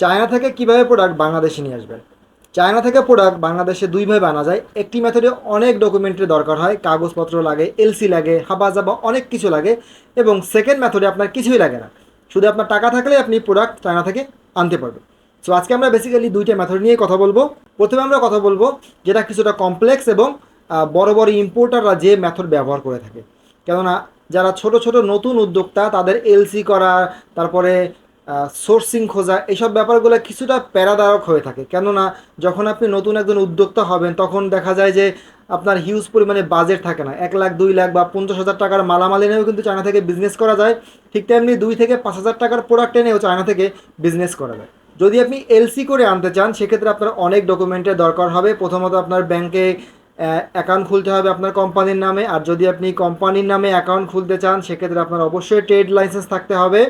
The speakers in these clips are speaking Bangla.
চায়না থেকে কীভাবে প্রোডাক্ট বাংলাদেশে নিয়ে আসবেন চায়না থেকে প্রোডাক্ট বাংলাদেশে দুইভাবে আনা যায়। একটি মেথডে অনেক ডকুমেন্টের দরকার হয়, কাগজপত্র লাগে এলসি লাগে হাবা জাবা অনেক কিছু লাগে এবং সেকেন্ড মেথডে আপনার কিছুই লাগে না। শুধু আপনার টাকা থাকলে আপনি প্রোডাক্ট চায়না থেকে আনতে পারবেন। সো আজকে আমরা বেসিক্যালি দুইটা মেথড নিয়ে কথা বলব। প্রথমে আমরা কথা বলব যেটা কিছুটা কমপ্লেক্স এবং বড় বড় ইম্পোর্টাররা যে মেথড ব্যবহার করে থাকে। কেননা, যারা ছোট ছোট নতুন উদ্যোক্তা, তাদের এলসি করা, তারপরে সোর্সিং খোঁজা এইসব ব্যাপারগুলো কিছুটা প্যারাদায়ক হয়ে থাকে। কেননা, যখন আপনি নতুন একজন উদ্যোক্তা হবেন, তখন দেখা যায় যে আপনার হিউজ পরিমাণে বাজেট থাকে না। এক লাখ, দুই লাখ বা পঞ্চাশ হাজার টাকার মালামাল এনেও কিন্তু চায়না থেকে বিজনেস করা যায়। ঠিক তেমনি দুই থেকে পাঁচ হাজার টাকার প্রোডাক্ট এনেও চায়না থেকে বিজনেস করা যায়। যদি আপনি এলসি করে আনতে চান, সেক্ষেত্রে আপনার অনেক ডকুমেন্টের দরকার হবে। প্রথমত আপনার ব্যাংকে অ্যাকাউন্ট খুলতে হবে আপনার কোম্পানির নামে। আর যদি আপনি কোম্পানির নামে অ্যাকাউন্ট খুলতে চান, সেক্ষেত্রে আপনার অবশ্যই ট্রেড লাইসেন্স থাকতে হবে।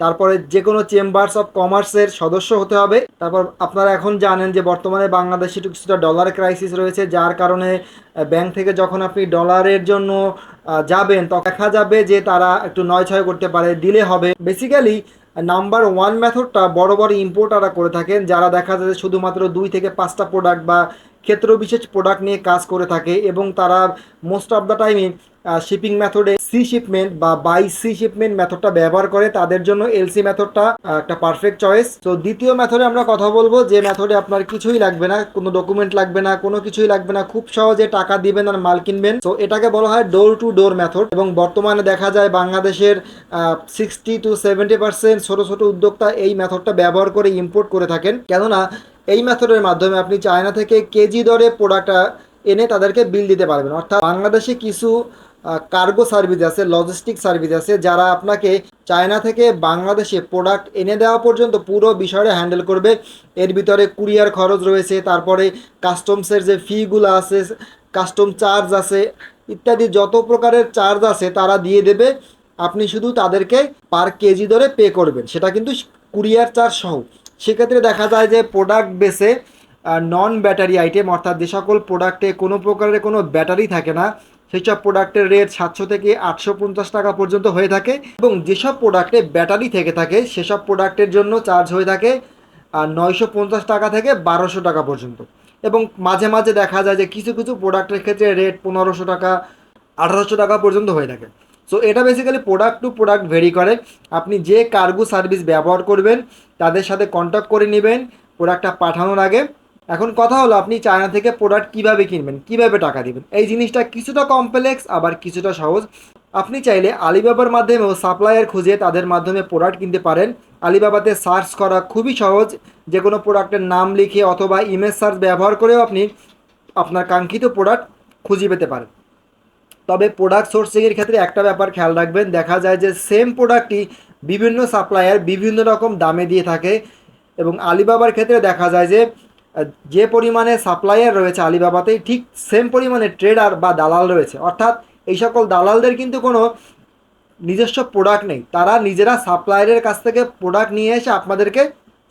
তারপরে যে কোনো চেম্বার্স অফ কমার্সের সদস্য হতে হবে। তারপর আপনারা এখন জানেন যে বর্তমানে বাংলাদেশে কিছুটা ডলার ক্রাইসিস রয়েছে, যার কারণে ব্যাংক থেকে যখন আপনি ডলারের জন্য যাবেন, তখন দেখা যাবে যে তারা একটু নয় ছয় করতে পারে, দিলে হবে। বেসিক্যালি নাম্বার ওয়ান মেথডটা বড় বড় ইম্পোর্টাররা করে থাকেন, যারা দেখা যায় শুধুমাত্র দুই থেকে পাঁচটা প্রোডাক্ট বা ক্ষেত্র বিশেষ প্রোডাক্ট নিয়ে কাজ করে থাকে এবং তারা মোস্ট অফ দ্য টাইমে শিপিং মেথডে সি শিপমেন্ট বা বাই সি শিপমেন্ট মেথডটা ব্যবহার করে। তাদের জন্য এলসি মেথডটা একটা পারফেক্ট চয়েস তো দ্বিতীয় মেথডে আমরা কথা বলব যে মেথডে আপনার কিছুই লাগবে না, কোনো ডকুমেন্ট লাগবে না, কোনো কিছুই লাগবে না, খুব সহজে টাকা দিবেন আর মাল কিনবেন। তো এটাকে বলা হয় ডোর টু ডোর মেথড এবং বর্তমানে দেখা যায় বাংলাদেশের সিক্সটি টু সেভেন্টি পার্সেন্ট ছোটো ছোটো উদ্যোক্তা এই মেথডটা ব্যবহার করে ইম্পোর্ট করে থাকেন। কেননা এই মেথডের মাধ্যমে আপনি চায়না থেকে কেজি দরে প্রোডাক্টটা এনে তাদেরকে বিল দিতে পারবেন। অর্থাৎ বাংলাদেশে কিছু কার্গো সার্ভিস আছে লজিস্টিক সার্ভিস আছে, যারা আপনাকে চায়না থেকে বাংলাদেশে প্রোডাক্ট এনে দেওয়া পর্যন্ত পুরো বিষয়টা হ্যান্ডেল করবে। এর ভিতরে কুরিয়ার খরচ রয়েছে, তারপরে কাস্টমসের যে ফিগুলো আছে কাস্টম চার্জ আছে, ইত্যাদি যত প্রকারের চার্জ আছে তারা দিয়ে দেবে। আপনি শুধু তাদেরকে পার কেজি ধরে পে করবেন। সেটা কিন্তু কুরিয়ার চার্জ সহ। সেক্ষেত্রে দেখা যায় যে প্রোডাক্ট বেসে নন ব্যাটারি আইটেম অর্থাৎ যে সকল প্রোডাক্টে কোনো প্রকারের কোনো ব্যাটারি থাকে না সেই সব প্রোডাক্টের রেট সাতশো থেকে আটশো পঞ্চাশ টাকা পর্যন্ত হয়ে থাকে এবং যেসব প্রোডাক্টে ব্যাটারি থেকে থাকে, সেসব প্রোডাক্টের জন্য চার্জ হয়ে থাকে নয়শো পঞ্চাশ টাকা থেকে বারোশো টাকা পর্যন্ত। এবং মাঝে মাঝে দেখা যায় যে কিছু কিছু প্রোডাক্টের ক্ষেত্রে রেট পনেরোশো টাকা, আঠারোশো টাকা পর্যন্ত হয়ে থাকে। সো এটা basically product to product vary করে। আপনি যে কার্গো সার্ভিস ব্যবহার করবেন, তাদের সাথে কন্ট্যাক্ট করে নেবেন প্রোডাক্টটা পাঠানোর আগে। এখন কথা হলো, আপনি চায়না থেকে প্রোডাক্ট কীভাবে কিনবেন, কীভাবে টাকা দিবেন? এই জিনিসটা কিছুটা কমপ্লেক্স আবার কিছুটা সহজ। আপনি চাইলে আলিবাবার মাধ্যমেও সাপ্লায়ার খুঁজে তাদের মাধ্যমে প্রোডাক্ট কিনতে পারেন। আলিবাবাতে সার্চ করা খুবই সহজ। যে কোনো প্রোডাক্টের নাম লিখে অথবা ইমেজ সার্চ ব্যবহার করেও আপনি আপনার কাঙ্ক্ষিত প্রোডাক্ট খুঁজে পেতে পারেন। তবে প্রোডাক্ট সোর্সিংয়ের ক্ষেত্রে একটা ব্যাপার খেয়াল রাখবেন, দেখা যায় যে সেম প্রোডাক্টটি বিভিন্ন সাপ্লায়ার বিভিন্ন রকম দামে দিয়ে থাকে এবং আলিবাবার ক্ষেত্রে দেখা যায় যে যে পরিমাণে সাপ্লায়ার রয়েছে আলিবাবাতেই ঠিক সেম পরিমাণে ট্রেডার বা দালাল রয়েছে। অর্থাৎ এই সকল দালালদের কিন্তু কোনো নিজস্ব প্রোডাক্ট নেই। তারা নিজেরা সাপ্লায়ারের কাছ থেকে প্রোডাক্ট নিয়ে এসে আপনাদেরকে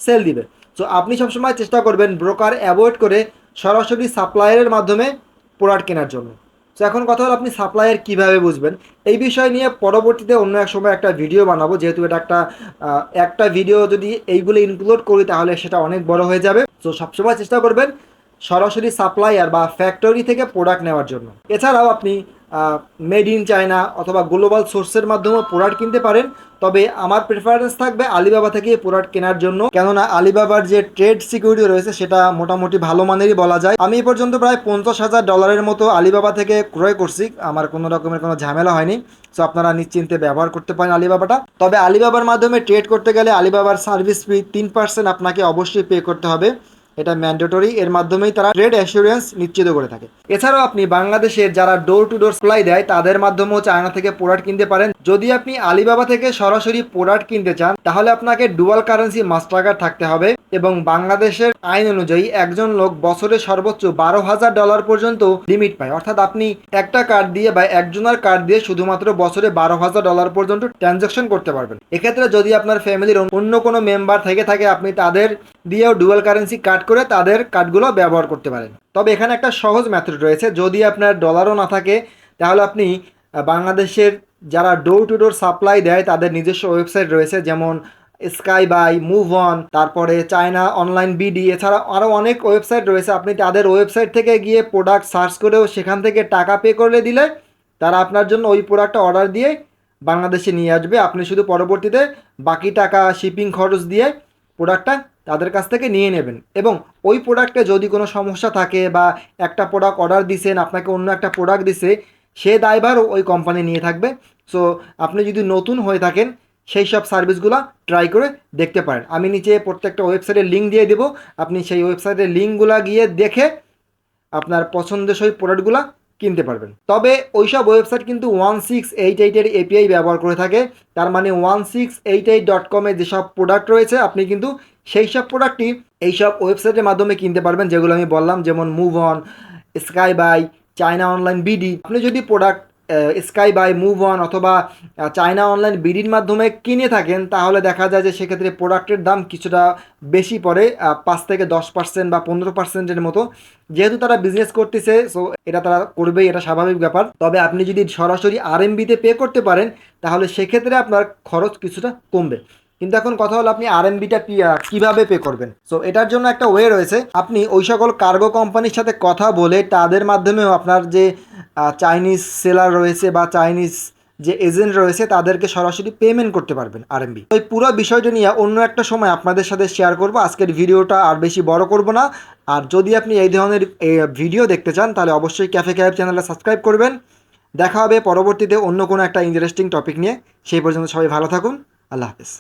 সেল দিবে। সো আপনি সবসময় চেষ্টা করবেন ব্রোকার অ্যাভয়েড করে সরাসরি সাপ্লায়ারের মাধ্যমে প্রোডাক্ট কেনার জন্য। সো এখন কথা হলো আপনি সাপ্লায়ার কীভাবে বুঝবেন? এই বিষয় নিয়ে পরবর্তীতে অন্য এক সময় একটা ভিডিও বানাবো। যেহেতু এটা একটা একটা ভিডিও যদি এইগুলো ইনক্লুড করি তাহলে সেটা অনেক বড় হয়ে যাবে। তো সবসময় চেষ্টা করবেন সরাসরি সাপ্লায়ার বা ফ্যাক্টরি থেকে প্রোডাক্ট নেওয়ার জন্য। এছাড়াও আপনি মেড ইন চায়না অথবা গ্লোবাল সোর্সের মাধ্যমেও প্রোডাক্ট কিনতে পারেন। তবে আমার প্রেফারেন্স থাকবে আলিবাবা থেকে প্রোডাক্ট কেনার জন্য। কেননা আলিবাবার যে ট্রেড সিকিউরিটি রয়েছে, সেটা মোটামুটি ভালো মানেরই বলা যায়। আমি এ পর্যন্ত প্রায় পঞ্চাশ হাজার ডলারের মতো আলিবাবা থেকে ক্রয় করছি। আমার কোনো রকমের কোনো ঝামেলা হয়নি। সো আপনারা নিশ্চিন্তে ব্যবহার করতে পারেন আলিবাবাটা তবে আলিবাবার মাধ্যমে ট্রেড করতে গেলে আলিবাবার সার্ভিস ফি তিন পার্সেন্ট আপনাকে অবশ্যই পে করতে হবে। এটা ম্যান্ডেটরি এর মাধ্যমেই তারা ট্রেড অ্যাসুরেন্স নিশ্চিত করে থাকে। এছাড়াও আপনি বাংলাদেশের যারা ডোর টু ডোর সাপ্লাই দেয়, তাদের মাধ্যমেও চায়না থেকে প্রোডাক্ট কিনতে পারেন। যদি আপনি আলিবাবা থেকে সরাসরি প্রোডাক্ট কিনতে চান, তাহলে আপনাকে ডুয়াল কারেন্সি মাস্টার কার্ড থাকতে হবে। এবং বাংলাদেশের আইন অনুযায়ী একজন লোক বছরে সর্বোচ্চ বারো হাজার ডলার পর্যন্ত লিমিট পায়। অর্থাৎ আপনি একটা কার্ড দিয়ে বা একজনের কার্ড দিয়ে শুধুমাত্র বছরে বারো হাজার ডলার পর্যন্ত ট্রানজাকশন করতে পারবেন। এক্ষেত্রে যদি আপনার ফ্যামিলির অন্য কোনো মেম্বার থেকে থাকে, আপনি তাদের দিয়েও ডুয়াল কারেন্সি কার্ড করে তাদের কার্ডগুলো ব্যবহার করতে পারেন। তবে এখানে একটা সহজ মেথড রয়েছে। যদি আপনার ডলারও না থাকে, তাহলে আপনি বাংলাদেশের যারা ডোর টু ডোর সাপ্লাই দেয়, তাদের নিজস্ব ওয়েবসাইট রয়েছে, যেমন স্কাই বাই মুভ অন তারপরে চায়না অনলাইন বিডি এছাড়া আরও অনেক ওয়েবসাইট রয়েছে। আপনি তাদের ওয়েবসাইট থেকে গিয়ে প্রোডাক্ট সার্চ করেও সেখান থেকে টাকা পে করে দিলে তারা আপনার জন্য ওই প্রোডাক্টটা অর্ডার দিয়ে বাংলাদেশে নিয়ে আসবে। আপনি শুধু পরবর্তীতে বাকি টাকা শিপিং খরচ দিয়ে প্রোডাক্টটা তাদের কাছ থেকে নিয়ে নেবেন। এবং ওই প্রোডাক্টে যদি কোনো সমস্যা থাকে বা একটা প্রোডাক্ট অর্ডার দিছেন, আপনাকে অন্য একটা প্রোডাক্ট দিছে, সে দায়ভারও ওই কোম্পানি নিয়ে থাকবে। সো আপনি যদি নতুন হয়ে থাকেন সেই সব সার্ভিসগুলো ট্রাই করে দেখতে পারেন। আমি নিচে প্রত্যেকটা ওয়েবসাইটের লিঙ্ক দিয়ে দেবো। আপনি সেই ওয়েবসাইটের লিঙ্কগুলো গিয়ে দেখে আপনার পছন্দসই প্রোডাক্টগুলো কিনতে পারবেন। তবে ওইসব ওয়েবসাইট কিন্তু ওয়ান সিক্স এইট এইটের এপিআই ব্যবহার করে থাকে। তার মানে one six eight eight dot কমে যেসব প্রোডাক্ট রয়েছে, আপনি কিন্তু সেই সব প্রোডাক্টই এইসব ওয়েবসাইটের মাধ্যমে কিনতে পারবেন। যেগুলো আমি বললাম, যেমন Move On Sky Buy China online BD আপনি যদি product Sky Buy Move On অথবা চায়না অনলাইন বিডির মাধ্যমে কিনে থাকেন, তাহলে দেখা যায় যে সেক্ষেত্রে প্রোডাক্টের দাম কিছুটা বেশি পড়ে পাঁচ থেকে দশ পার্সেন্ট বা পনেরো পার্সেন্টের মতো। যেহেতু তারা বিজনেস করতেছে সো এটা তারা করবেই, এটা স্বাভাবিক ব্যাপার। তবে আপনি যদি সরাসরি আর বিতে পে করতে পারেন, তাহলে সেক্ষেত্রে আপনার খরচ কিছুটা কমবে। কিন্তু এখন কথা হলো আপনি আরএমবিটা কীভাবে পে করবেন? সো এটার জন্য একটা ওয়ে রয়েছে। আপনি ওই সকল কার্গো কোম্পানির সাথে কথা বলে তাদের মাধ্যমেও আপনার যে চাইনিজ সেলার রয়েছে বা চাইনিজ যে এজেন্ট রয়েছে, তাদেরকে সরাসরি পেমেন্ট করতে পারবেন আর আরএমবি ওই পুরো বিষয়টা নিয়ে অন্য একটা সময় আপনাদের সাথে শেয়ার করব। আজকের ভিডিওটা আর বেশি বড় করব না। আর যদি আপনি এই ধরনের ভিডিও দেখতে চান, তাহলে অবশ্যই ক্যাফে ক্যাব চ্যানেলটা সাবস্ক্রাইব করবেন। দেখা হবে পরবর্তীতে অন্য কোনো একটা ইন্টারেস্টিং টপিক নিয়ে। সেই পর্যন্ত সবাই ভালো থাকুন। আল্লাহ হাফেজ।